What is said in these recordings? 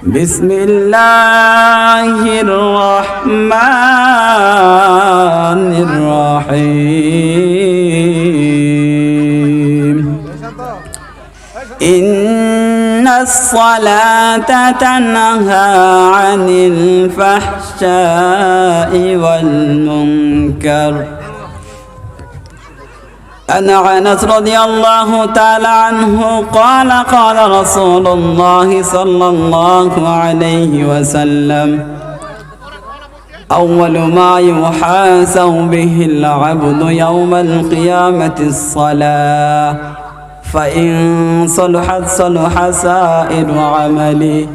بسم الله الرحمن الرحيم. إن الصلاة تنهى عن الفحشاء والمنكر. أن أنس رضي الله تعالى عنه قال قال رسول الله صلى الله عليه وسلم أول ما يحاسب به العبد يوم القيامة الصلاة فإن صلحت صلح سائر عملي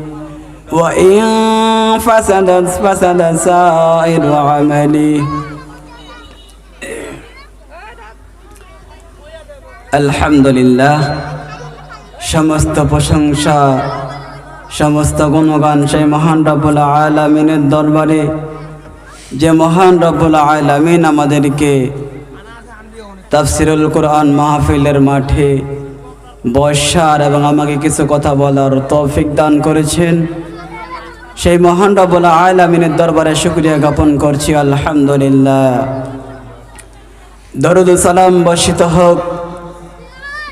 وإن فسدت فسد سائر عملي. আলহামদুলিল্লাহ। সমস্ত প্রশংসা, সমস্ত গুণগান সেই মহান রব্বুল আলমিনের দরবারে, যে মহান রব্বুল আলমিন আমাদেরকে তাফসিরুল কোরআন মাহফিলের মাঠে বসার এবং আমাকে কিছু কথা বলার তৌফিক দান করেছেন। সেই মহান রব্বুল আলমিনের দরবারে শুক্রিয়া জ্ঞাপন করছি, আলহামদুলিল্লাহ। দরুদ সালাম বর্ষিত হোক।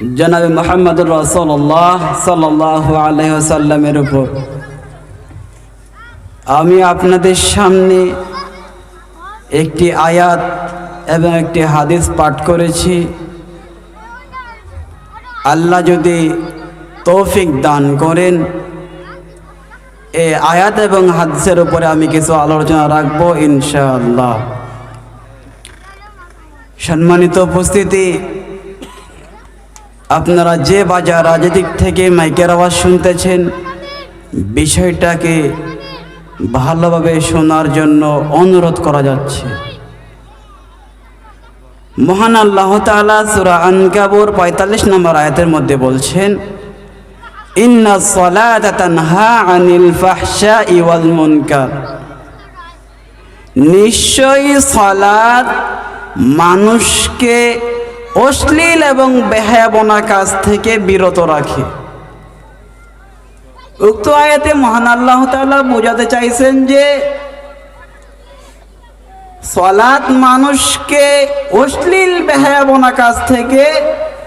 জনাবে মোহাম্মদুর রসল্লাহ সাল্লাহ আলহ্লামের উপর। আমি আপনাদের সামনে একটি আয়াত এবং একটি হাদিস পাঠ করেছি। আল্লাহ যদি তৌফিক দান করেন, এ আয়াত এবং হাদিসের উপরে আমি কিছু আলোচনা রাখব ইনশাআল্লাহ। সম্মানিত উপস্থিতি আপনারা যে বাজার রাজদিক থেকে মাইকের আওয়াজ শুনতেছেন, বিষয়টাকে ভালোভাবে শোনার জন্য অনুরোধ করা যাচ্ছে। মহান আল্লাহ তাআলা সূরা আনকাবুর পঁয়তাল্লিশ নম্বর আয়াতের মধ্যে বলছেন আনিল নিশ্চয়ই সলাত মানুষকে অশ্লীল এবং বেহায়াবনা কাজ থেকে বিরত রাখে। উক্ত আয়াতে মহান আল্লাহ তাআলা বোঝাতে চাইছেন যে, সলাৎ মানুষকে অশ্লীল বেহায়াবনা কাজ থেকে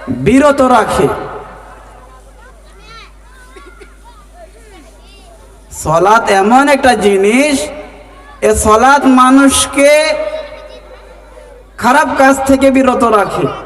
বিরত রাখে। সলাৎ এমন একটা জিনিস, এ সলাৎ মানুষকে খারাপ কাজ থেকে বিরত রাখে।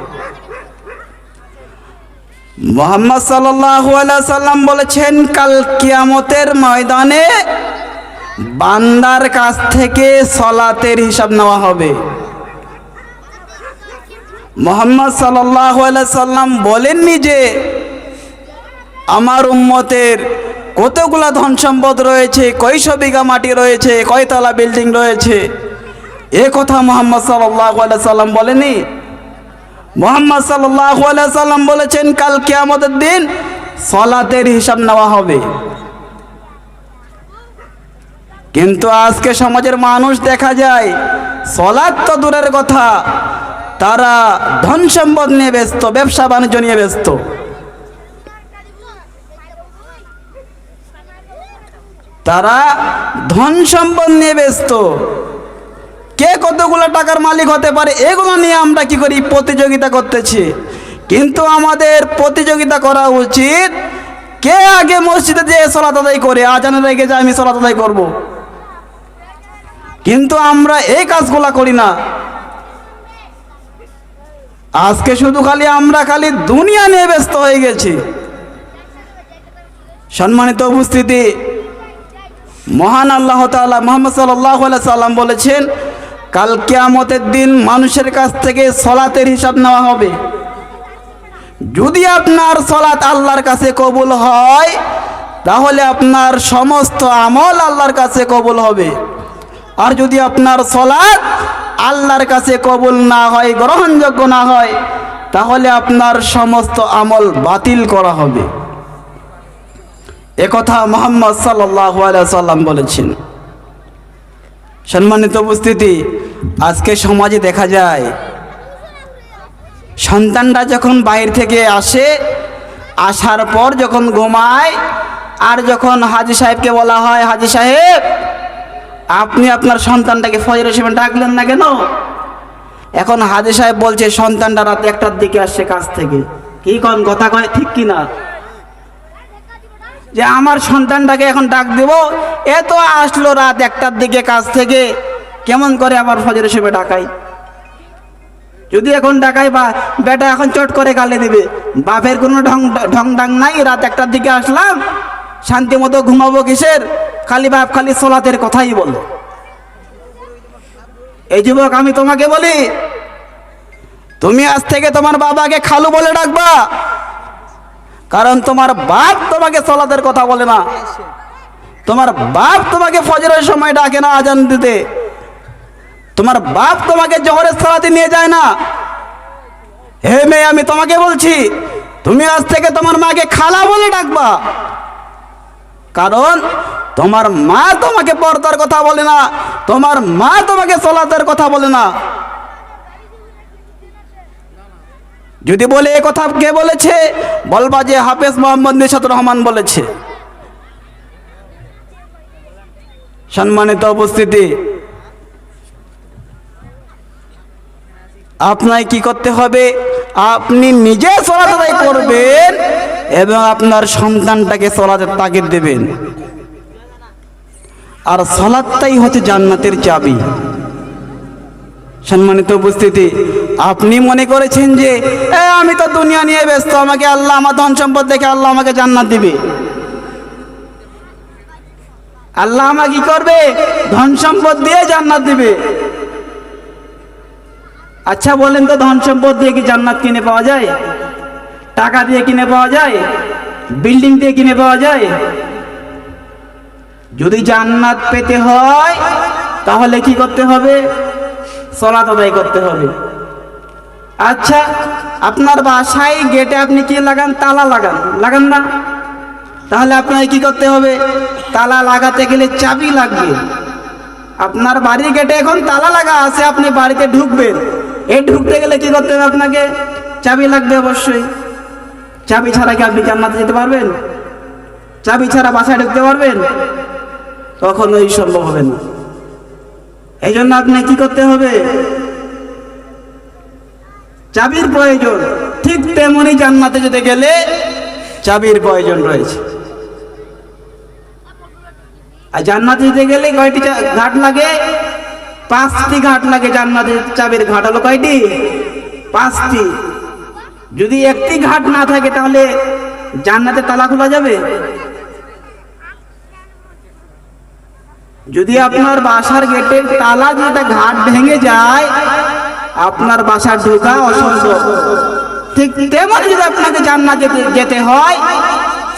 মোহাম্মদ সাল্লাম বলেছেন, কাল কিয়ামতের ময়দানে বান্দার কাছ থেকে সলাতের হিসাব নেওয়া হবে। মোহাম্মদ সাল্লাম বলেননি যে, আমার উম্মতের কতগুলা ধন সম্পদ রয়েছে, কয়শো বিঘা মাটি রয়েছে, কয়তলা বিল্ডিং রয়েছে? এ কথা মোহাম্মদ সাল্লাহ সাল্লাম বলেনি মোহাম্মদ সাল্লাম বলেছেন, কাল কেয়ামতের দিন সলাতের হিসাব নেওয়া হবে। কিন্তু আজকে সমাজের মানুষ দেখা যায় সলাৎ তো দূরের কথা, তারা ধন সম্পদ নিয়ে ব্যস্ত, ব্যবসা বাণিজ্য নিয়ে ব্যস্ত। তারা ধন সম্পদ নিয়ে ব্যস্ত। কতগুলো টাকার মালিক হতে পারে, এগুলো নিয়ে আমরা কি করি প্রতিযোগিতা করতেছি। কিন্তু আমাদের প্রতিযোগিতা করা উচিত কে আগে মসজিদে যেয়ে সলাত আদায় করে আজানের আগে যে আমি সলাত আদায় করব। কিন্তু আমরা এই কাজগুলা করি না। আজকে শুধু খালি আমরা খালি দুনিয়া নিয়ে ব্যস্ত হয়ে গেছি। সম্মানিত উপস্থিতি, মহান আল্লাহ তাআলা মোহাম্মদ সাল্লাহ সাল্লাম বলেছেন কাল কেয়ামতের দিন মানুষের কাছ থেকে সলাতের হিসাব নেওয়া হবে। যদি আপনার সলাত আল্লাহর কাছে কবুল হয়, তাহলে আপনার সমস্ত আমল আল্লাহর কাছে কবুল হবে। আর যদি আপনার সলাৎ আল্লাহর কাছে কবুল না হয়, গ্রহণযোগ্য না হয়, তাহলে আপনার সমস্ত আমল বাতিল করা হবে। একথা মোহাম্মদ সাল্লাহ সাল্লাম বলেছেন। সম্মানিত উপস্থিতি, আজকে সমাজে দেখা যায়, সন্তানরা যখন বাইরে থেকে আসে, আসার পর যখন ঘুমায়, আর যখন হাজি সাহেবকে বলা হয়, হাজি সাহেব, আপনি আপনার সন্তানটাকে ফজরের সময় ডাকলেন না কেন? এখন হাজি সাহেব বলছে, সন্তানটা রাত একটার দিকে আসছে কাজ থেকে। কি কন, কথা কয় ঠিক কি না যে আমার সন্তানটাকে এখন ডাক দেব। এ তো আসলো রাত একটার দিকে কাজ থেকে। কেমন করে আবার ফজর হিসেবে ডাকাই? যদি এখন ডাকাই বা বেটা এখন চট করে গালে দিবে। বাপের কোনো ঢং ঢং ডাং নাই, রাত একটার দিকে আসলাম। শান্তি মতো ঘুমাবো কিসের? খালি বাপ খালি সোলাতের কথাই বলল এই যুবক, আমি তোমাকে বলি, তুমি আজ থেকে তোমার বাবাকে খালু বলে ডাকবা। কারণ তোমার বাপ তোমাকে সলাতের কথা বলে না। তোমার বাপ তোমাকে ফজরের সময় ডাকে না আজান দিতে। তোমার বাপ তোমাকে জহরের সালাতে নিয়ে যায় না। হে মেয়ে, আমি তোমাকে বলছি, তুমি আজ থেকে তোমার মাকে খালা বলে ডাকবা। কারণ তোমার মা তোমাকে পর্দার কথা বলে না, তোমার মা তোমাকে সলাতের কথা বলে না। যদি বলে এ কথা কে বলেছে? বলবা যে হাফেজ মোহাম্মদ নিশাত রহমান বলেছে। সম্মানিত উপস্থিতি আপনাকে কি করতে হবে? আপনি নিজে আদায় করবেন এবং আপনার সন্তানটাকে সলাতের তাগিদ দেবেন। আর সলাদটাই হচ্ছে জান্নাতের চাবি। সম্মানিত উপস্থিতি আপনি মনে করেছেন যে আমি তো দুনিয়া নিয়ে ব্যস্ত, আমাকে আল্লাহ আমার ধন সম্পদ দেখে আল্লাহ আমাকে জান্নাত দিবে। আল্লাহ আমাকে কি করবে? ধন সম্পদ দিয়ে জান্নাত দিবে। আচ্ছা বলেন তো, ধন সম্পদ দিয়ে কি জান্নাত কিনে পাওয়া যায়? টাকা দিয়ে কিনে পাওয়া যায়? বিল্ডিং দিয়ে কিনে পাওয়া যায়? যদি জান্নাত পেতে হয়, তাহলে কি করতে হবে? সলাত আদায় করতে হবে। আচ্ছা আপনার বাসায় গেটে আপনি কি লাগান? তালা লাগান। লাগান না? তাহলে আপনাকে কি করতে হবে? তালা লাগাতে গেলে চাবি লাগবে আপনার বাড়ির গেটে এখন তালা লাগা আছে, আপনি বাড়িতে ঢুকবেন। এ ঢুকতে গেলে কি করতে হবে আপনাকে? চাবি লাগবে অবশ্যই। চাবি ছাড়া কি আপনি জান্নাতে যেতে পারবেন? চাবি ছাড়া বাসায় ঢুকতে পারবেন? কখনোই সম্ভব হবে না। এই জন্য আপনি কি করতে হবে? চাবির প্রয়োজন, ঠিক তেমনি জান্নাতে যেতে গেলে চাবির প্রয়োজন রয়েছে। আর জান্নাতে যেতে গেলে কয়টি ঘাট লাগে? পাঁচটি ঘাট লাগে জান্নাতে, চাবির ঘাট হলো কয়টি? পাঁচটি। যদি একটি ঘাট না থাকে তাহলে জান্নাতে তালা খোলা যাবে? যদি আপনার বাসার গেটের তালা যেটা ঘাট ভেঙে যায় আপনার বাসা ঢোকা অসম্ভব। ঠিক তেমন যদি আপনাকে জান্নাত যেতে হয়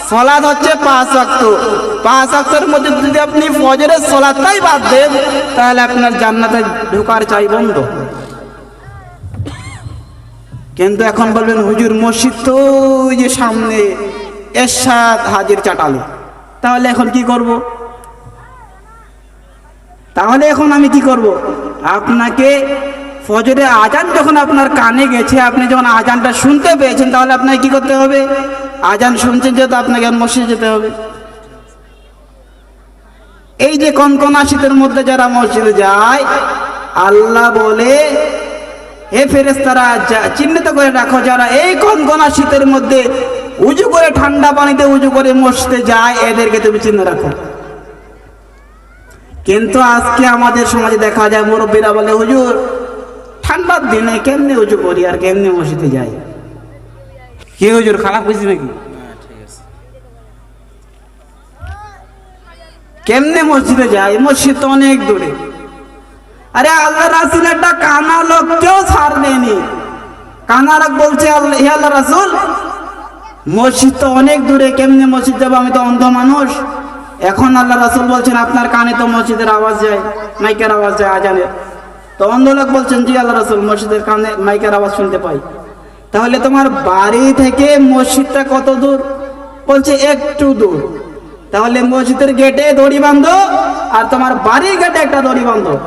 সলাদ হচ্ছে পাঁচ অক্ত পাঁচ অক্তের মধ্যে যদি আপনি ফজরের সলাদটাই বাদ দেন, তাহলে আপনার জান্নাতে ঢোকার চাই বন্ধ। কিন্তু এখন বলবেন, হুজুর মসজিদ তো ওই যে সামনে এরশাদ হাজির চাটালো। তাহলে এখন কি করব? তাহলে এখন আমি কি করব? আপনাকে ফজরে আজান যখন আপনার কানে গেছে, আপনি যখন আজানটা শুনতে পেয়েছেন, তাহলে আপনাকে কি করতে হবে? আজান শুনছেন যেহেতু আপনাকে মসজিদে যেতে হবে। এই যে কনকনা শীতের মধ্যে যারা মসজিদে যায়, আল্লাহ বলে, হে ফেরেস্তারা যা- চিহ্নিত করে রাখো, যারা এই কনকনা শীতের মধ্যে উজু করে ঠান্ডা পানিতে উজু করে মসজিদে যায়, এদেরকে তুমি চিহ্ন রাখো। কিন্তু আজকে আমাদের সমাজে দেখা যায়, মুরব্বীরা বলে, হুজুর ঠান্ডার দিনে কেমনে উজু করি আর কেমনে মসজিদে যাই? কি হুজুর, খারাপ বুঝি নাকি? কেমনে মসজিদে যাই? মসজিদ তো অনেক দূরে। আরে আল্লাহ রাসুল একটা কানা লোককেও ছাড় দেয়নি। কানা লোক বলছে, আল্লাহ আল্লাহ রাসুল, মসজিদ তো অনেক দূরে, কেমনে মসজিদ যাব? আমি তো অন্ধ মানুষ। এখন আল্লাহ রাসুল বলছেন, আপনার কানে তো মসজিদের আওয়াজ যায়, মাইকের আওয়াজ যায়, আজানের। তো লোক বলছেন, জি আল্লাহ রাসুল, মসজিদের কানে মাইকের আওয়াজ শুনতে পাই। তাহলে তোমার বাড়ি থেকে মসজিদটা কত দূর? বলছে, একটু দূর। তাহলে মসজিদের গেটে দড়ি বাঁধো আর তোমার বাড়ির গেটে একটা দড়ি বাঁধো।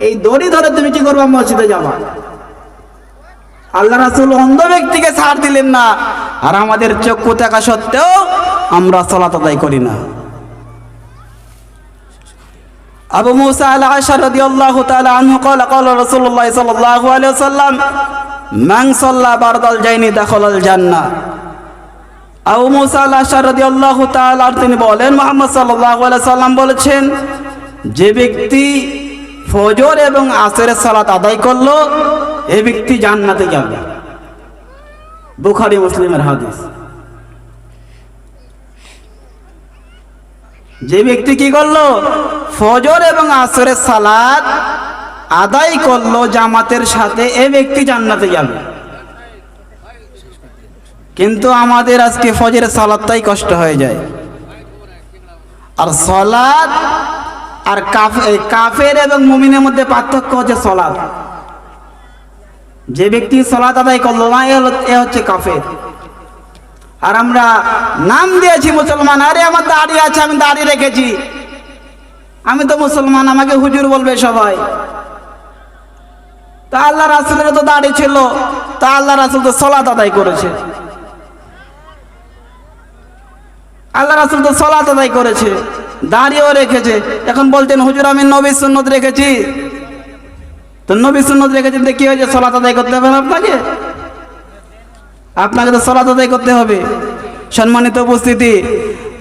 এই দড়ি ধরে তুমি কি করবা? মসজিদে যাবা। আল্লাহ রাসুল অন্ধ ব্যক্তিকে ছাড় দিলেন না। আর আমাদের চক্ষু থাকা সত্ত্বেও আমরা আদায় করি না। আবু মুসা আল আশার রদি আল্লাহ তালা আনহু কল কল রসুল্লাহ সাল্লাহ আলিয়া সাল্লাম মাং সল্লা বারদল যায়নি দাখল জান্না আবু মুসা আল আশার রদি আল্লাহ তালার তিনি বলেন, মোহাম্মদ সাল্লাহ আলিয়া সাল্লাম বলেছেন, যে ব্যক্তি ফজর এবং আসরের সালাত আদায় করল, এ ব্যক্তি জান্নাতে যাবে। বুখারি, মুসলিমের হাদিস। যে ব্যক্তি কি করল? ফজর এবং আসরের সালাত আদায় করল জামাতের সাথে, এ ব্যক্তি জান্নাতে যাবে। কিন্তু আমাদের আজকে ফজরের সালাদটাই কষ্ট হয়ে যায়। আর সলাদ আর কাফ- কাফের এবং মুমিনের মধ্যে পার্থক্য হচ্ছে সলাদ। যে ব্যক্তি সলাদ আদায় করল না এ হচ্ছে কাফের। আর আমরা নাম দিয়েছি মুসলমান। আরে, আমার দাড়ি আছে, আমি দাড়ি রেখেছি। আমি তো মুসলমান, আমাকে হুজুর বলবে সবাই। তা আল্লাহ রাসুলের তো দাড়ি ছিল, তা আল্লাহ রাসুল তো সলাত আদায় করেছে। আল্লাহ রাসুল তো সলাত আদায় করেছে দাঁড়িয়েও রেখেছে। এখন বলতেন, হুজুর, আমি নবী সুন্নত রেখেছি। তো নবী সুন্নত রেখেছেন কি হয়েছে? সলাত আদায় করতে হবে আপনাকে? আপনাকে তো সলাত আদায় করতে হবে। সম্মানিত উপস্থিতি,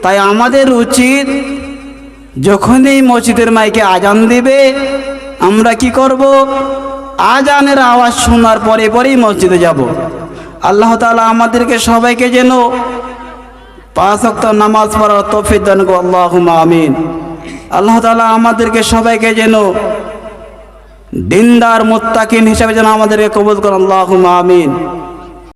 তাই আমাদের উচিত যখনই মসজিদের মাইকে আজান দিবে, আমরা কি করব? আজানের আওয়াজ শোনার পরে পরেই মসজিদে যাব। আল্লাহ তাআলা আমাদেরকে সবাইকে যেন পাঁচ ওয়াক্ত নামাজ পড়ার তৌফিক দান করো আল্লাহুম্মা আমিন। আল্লাহ তালা আমাদেরকে সবাইকে যেন দিনদার মোত্তাকিন হিসাবে যেন আমাদেরকে কবুল করেন। আল্লাহুম্মা আমিন।